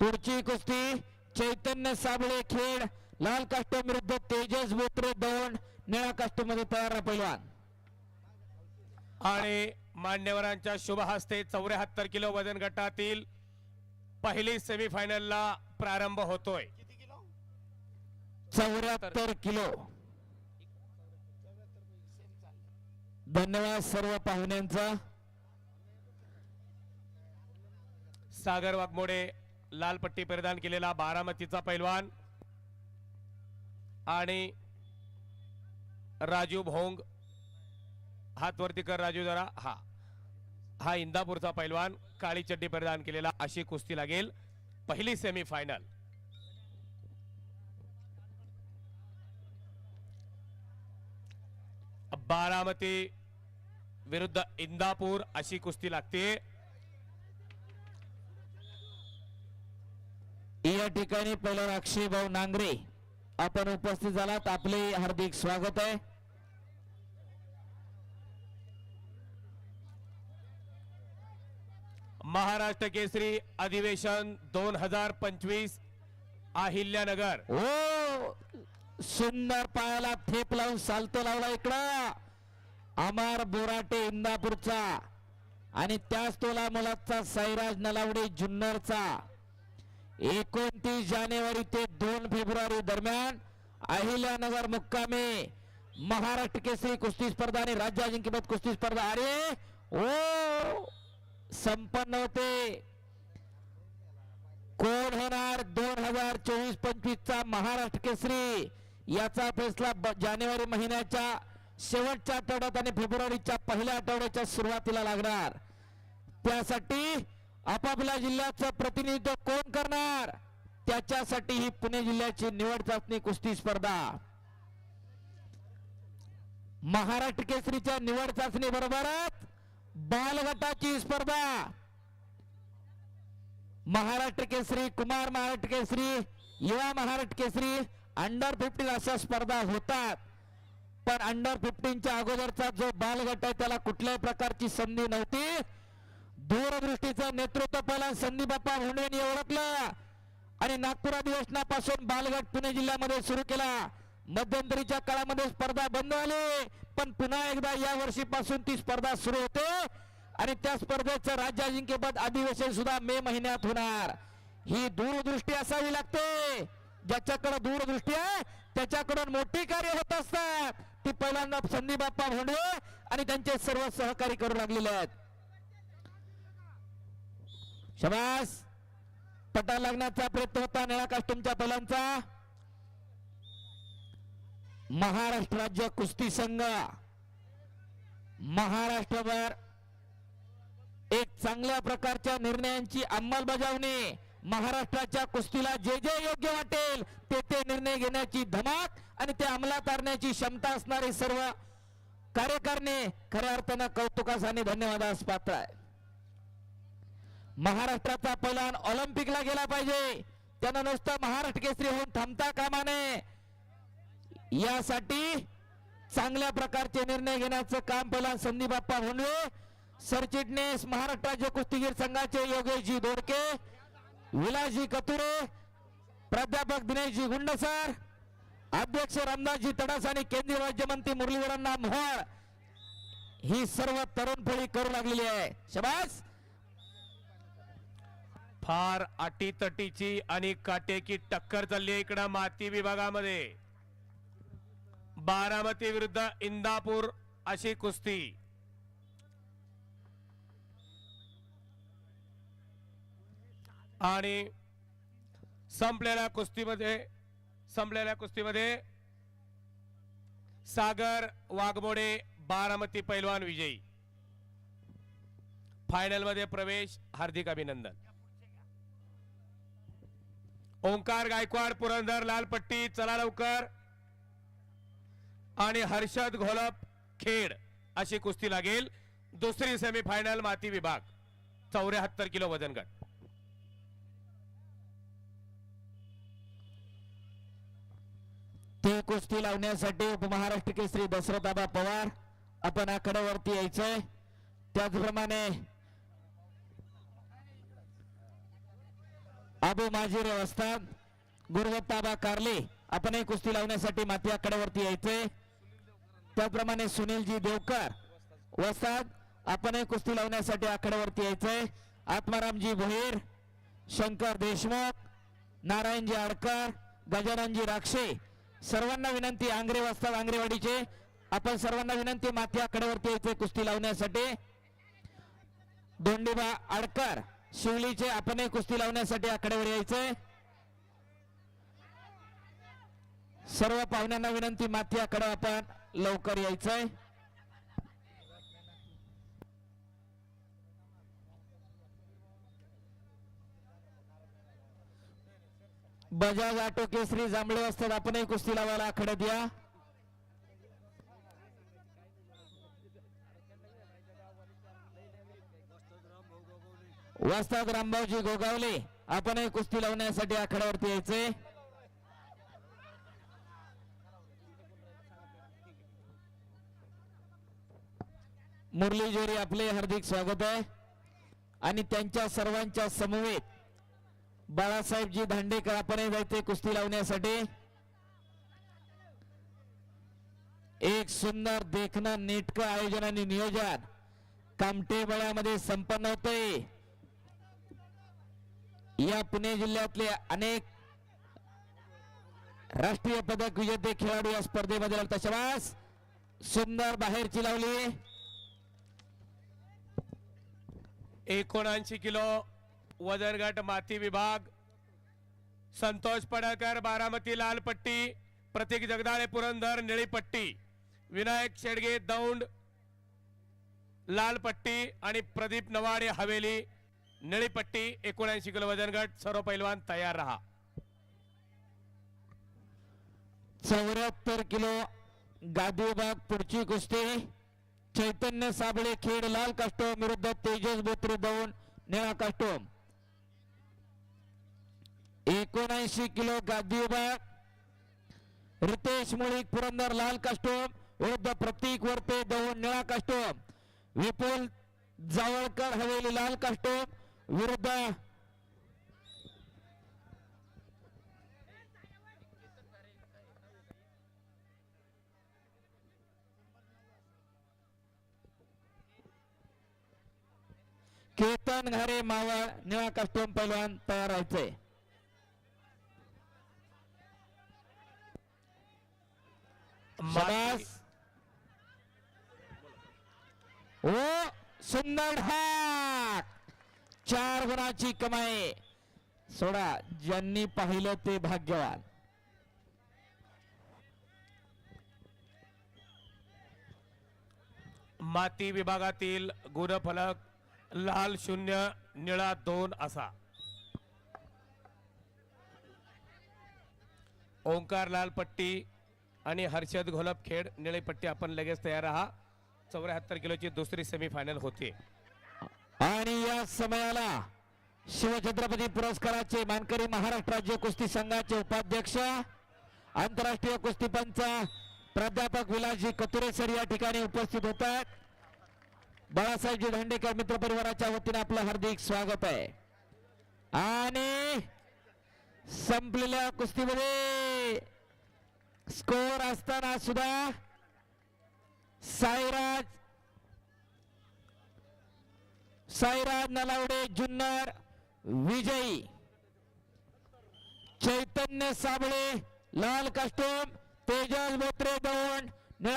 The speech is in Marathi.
पुढची कुस्ती चैतन्य साबळे खेड लाल कास्टम विरुद्ध तेजस बोत्रे दौंड निळा कास्टममध्ये तयार आहे पैलवान. आणि मान्यवरांच्या शुभ हस्ते चौऱ्याहत्तर किलो वजन गटातील पहिली सेमीफायनलला प्रारंभ होतोय. चौऱ्याहत्तर किलो. धन्यवाद सर्व पाहुण्यांचा. सागर वाघमोडे लाल पट्टी परिधान केलेला बारामतीचा पैलवान आणि राजू भोंग. हात वरती कर राजू जरा. हा. हा इंदापूरचा पैलवान. काळी चड्डी परिधान केलेला अशी कुस्ती लागेल. पहिली सेमीफायनल बारामती विरुद्ध इंदापूर. अशी कुस्ती लागते. या ठिकाणी पहिला अक्षय भाऊ नांगरे आपण उपस्थित झालात. आपले हार्दिक स्वागत आहे. महाराष्ट्र केसरी अधिवेशन दोन हजार पंचवीस अहिल्यानगर. ओ सुंदर पायाला थेप लावून सालतो लावला इकडं. अमार बोराटे इंदापूरचा आणि त्याच तोला मुलाचा साईराज नलावडे जुन्नरचा. एकोणतीस जानेवारी ते दोन फेब्रुवारी दरम्यान अहिल्यानगर मुक्कामे महाराष्ट्र केसरी कुस्ती स्पर्धा आणि राज्य अजिंक्यपद कुस्ती स्पर्धा. अरे ओ संपन्न होते. कोण होणार दोन हजार चोवीस पंचवीस चा महाराष्ट्र केसरी? याचा फैसला जानेवारी महिन्याच्या शेवटच्या आठवड्यात आणि फेब्रुवारीच्या पहिल्या आठवड्याच्या सुरुवातीला लागणार. त्यासाठी आपापल्या जिल्ह्याचं प्रतिनिधित्व कोण करणार? त्याच्यासाठी ही पुणे जिल्ह्याची निवड चाचणी कुस्ती स्पर्धा. महाराष्ट्र केसरीच्या निवड चाचणी बरोबरच बालगटाची स्पर्धा. महाराष्ट्र केसरी कुमार महाराष्ट्र केसरी युवा महाराष्ट्र केसरी अंडर फिफ्टीन अशा स्पर्धा होतात. पण अंडर फिफ्टीनच्या अगोदरचा जो बालगट आहे त्याला कुठल्याही प्रकारची संधी नव्हती. दूरदृष्टीचं नेतृत्व पहिला संदीप बाप्पा भोंडेंनी ओळखलं. आणि नागपूर अधिवेशनापासून बालघाट पुणे जिल्ह्यामध्ये सुरू केला. मध्यंतरीच्या काळामध्ये स्पर्धा बंद झाली. पण पुन्हा एकदा या वर्षीपासून ती स्पर्धा सुरू होते. आणि त्या स्पर्धेचं राज्य अजिंक्यपद अधिवेशन सुद्धा मे महिन्यात होणार. ही दूरदृष्टी असावी लागते. ज्याच्याकडे दूरदृष्टी आहे त्याच्याकडून मोठी कार्य होत असतात. ती पहिल्यांदा संदीप बाप्पा भोंडे आणि त्यांचे सर्व सहकारी करू लागलेले आहेत. शबास. पटा लागण्याचा प्रयत्न होता निळा कास्टूमच्या पलांचा महाराष्ट्र राज्य कुस्ती संघ. महाराष्ट्रभर एक चांगल्या प्रकारच्या निर्णयांची अंमलबजावणी. महाराष्ट्राच्या कुस्तीला जे जे योग्य वाटेल ते ते निर्णय घेण्याची धमाक आणि ते अंमलात आणण्याची क्षमता असणारे सर्व कार्यकारणे खऱ्या अर्थानं कौतुकास आणि धन्यवादास पात्र आहे महाराष्ट्राचा पैलवान ऑलिम्पिकला गेला पाहिजे. त्यानं नुसतं महाराष्ट्र केसरी होऊन थांबता कामा नये यासाठी चांगल्या प्रकारचे निर्णय घेण्याचं काम पहिला संदीप बाप्पा म्हणले सरचिटणीस महाराष्ट्र राज्य कुस्तीगीर संघाचे योगेशजी दोडके विलासजी कतुरे प्राध्यापक दिनेशजी गुंडसर अध्यक्ष रामदासजी तडास आणि केंद्रीय राज्यमंत्री मुरलीधरांना मोहोळ. ही सर्व तरुण फळी करू लागलेली आहे. शबास! फार अटीतटीची आणि काटेकी टक्कर चालली आहे इकडं माती विभागामध्ये. बारामती विरुद्ध इंदापूर अशी कुस्ती. आणि संपलेल्या कुस्तीमध्ये संपलेल्या कुस्तीमध्ये सागर वाघमोडे बारामती पैलवान विजयी. फायनलमध्ये प्रवेश हार्दिक अभिनंदन. ओंकार गायकवाड पुरंदर लाल पट्टी चला लवकर. आणि हर्षद घोलप खेड अशी कुस्ती लागेल. दुसरी सेमीफायनल माती विभाग. चौऱ्याहत्तर किलो वजन गट. ती कुस्ती लावण्यासाठी उपमहाराष्ट्र केसरी दशरथाबा पवार आपण आकड्यावरती यायचंय. त्याचप्रमाणे आबू माजीराव वस्ताद गुरुदत्ताबा कारले आपणही कुस्ती लावण्यासाठी माती आकड्यावरती यायचंय त्याप्रमाणे सुनीलजी देवकर वस्ताद आपणही कुस्ती लावण्यासाठी आकड्यावरती यायचंय आत्मारामजी भोईर शंकर देशमुख नारायणजी आडकर गजाननजी राक्षे सर्वांना विनंती आंग्रे वाजतात आंग्रेवाडीचे आपण सर्वांना विनंती माती आकड्यावरती यायचे कुस्ती लावण्यासाठी. दोंडीबा आडकर शिवलीचे आपणही कुस्ती लावण्यासाठी आकड्यावर यायचंय सर्व पाहुण्यांना विनंती माती आकडे आपण लवकर यायचंय बजाज ऑटो केसरी जांभळे असतात आपणही कुस्ती लावायला आखड्यात या वास्तव रामभाऊजी गोगावले. आपणही कुस्ती लावण्यासाठी आखाड्यावरती यायचे. मुरली जोरी आपले हार्दिक स्वागत आहे. आणि त्यांच्या सर्वांच्या समवेत बाळासाहेबजी दांडेकर आपणही जायचे कुस्ती लावण्यासाठी. एक सुंदर देखणं नेटकं आयोजन आणि नियोजन कामटेबळ्यामध्ये संपन्न होतंय. या पुणे जिल्ह्यातले अनेक राष्ट्रीय पदक विजेते खेळाडू या स्पर्धेमध्ये आले. तशावास सुंदर बाहेरची लावली एकोणऐंशी किलो वजन गट माती विभाग संतोष पडळकर बारामती लाल पट्टी प्रतीक जगदाळे पुरंदर निळी पट्टी विनायक शेडगे दौंड लाल पट्टी आणि प्रदीप नवाडे हवेली नळीपट्टी एकोणऐंशी किलो वजन गट सर्व पैलवान तयार रहा. चौऱ्याहत्तर किलो गादीबाग पुढची कुस्ती. चैतन्य साबळे खेड लाल कास्टोम विरुद्ध तेजस बोत्रे दौंड निळा कास्टोम एकोणऐंशी किलो गादीबाग. रितेश मुळीक पुरंदर लाल कास्टोम विरुद्ध प्रतीक वर्ते दौंड निळा कास्टोम विपुल जावळकर हवेली लाल कास्टोम विरुद्ध. केतन घरे मावळ निळा कस्टम पैलवान तयार व्हायचंय माती- ओ सुंदर हाक चार गुणाची कमाई. सोडा ज्यांनी पाहिलं ते भाग्यवान. माती विभागातील गुणफलक लाल शून्य निळा दोन असा. ओंकार लाल पट्टी आणि हर्षद घोलप खेड निळी पट्टी आपण लगेच तयार आहा चौऱ्याहत्तर किलोची दुसरी सेमीफायनल होते आणि या समयाला शिवछत्रपती पुरस्काराचे मानकरी महाराष्ट्र राज्य कुस्ती संघाचे उपाध्यक्ष आंतरराष्ट्रीय कुस्तीपंच प्राध्यापक विलासजी कतुरे सर या ठिकाणी उपस्थित होतात. बाळासाहेबजी दांडेकर मित्र परिवाराच्या वतीने आपलं हार्दिक स्वागत आहे. आणि संपलेल्या कुस्तीमध्ये स्कोअर असताना सुद्धा साईराज साईराज नलावडे जुन्नर विजयी. चैतन्य साबळे लाल कस्टम तेजस बोत्रे दौंड